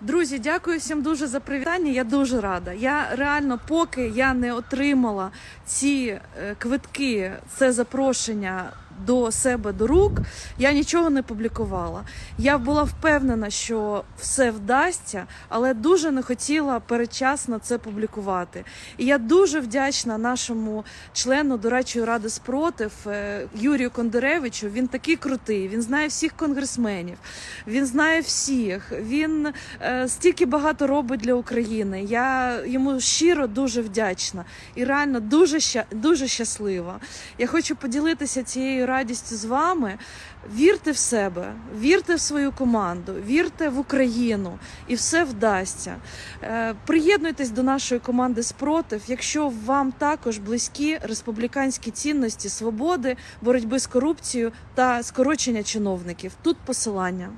Друзі, дякую всім дуже за привітання. Я дуже рада. Я реально, поки я не отримала ці е, квитки, це запрошення до себе до рук, я нічого не публікувала. Я була впевнена, що все вдасться, але дуже не хотіла передчасно це публікувати. І я дуже вдячна нашому члену дорадчої ради спротив е, Юрію Кондеревичу. Він такий крутий. Він знає всіх конгресменів, він знає всіх. Він е, стільки багато робить для України. Я йому щиро дуже вдячна і реально дуже ща- дуже щаслива. Я хочу поділитися цією радістю з вами. Вірте в себе, вірте в свою команду, вірте в Україну, і все вдасться. Е, Приєднуйтесь до нашої команди спротив, якщо вам також близькі республіканські цінності свободи, боротьби з корупцією та скорочення чиновників. Тут посилання.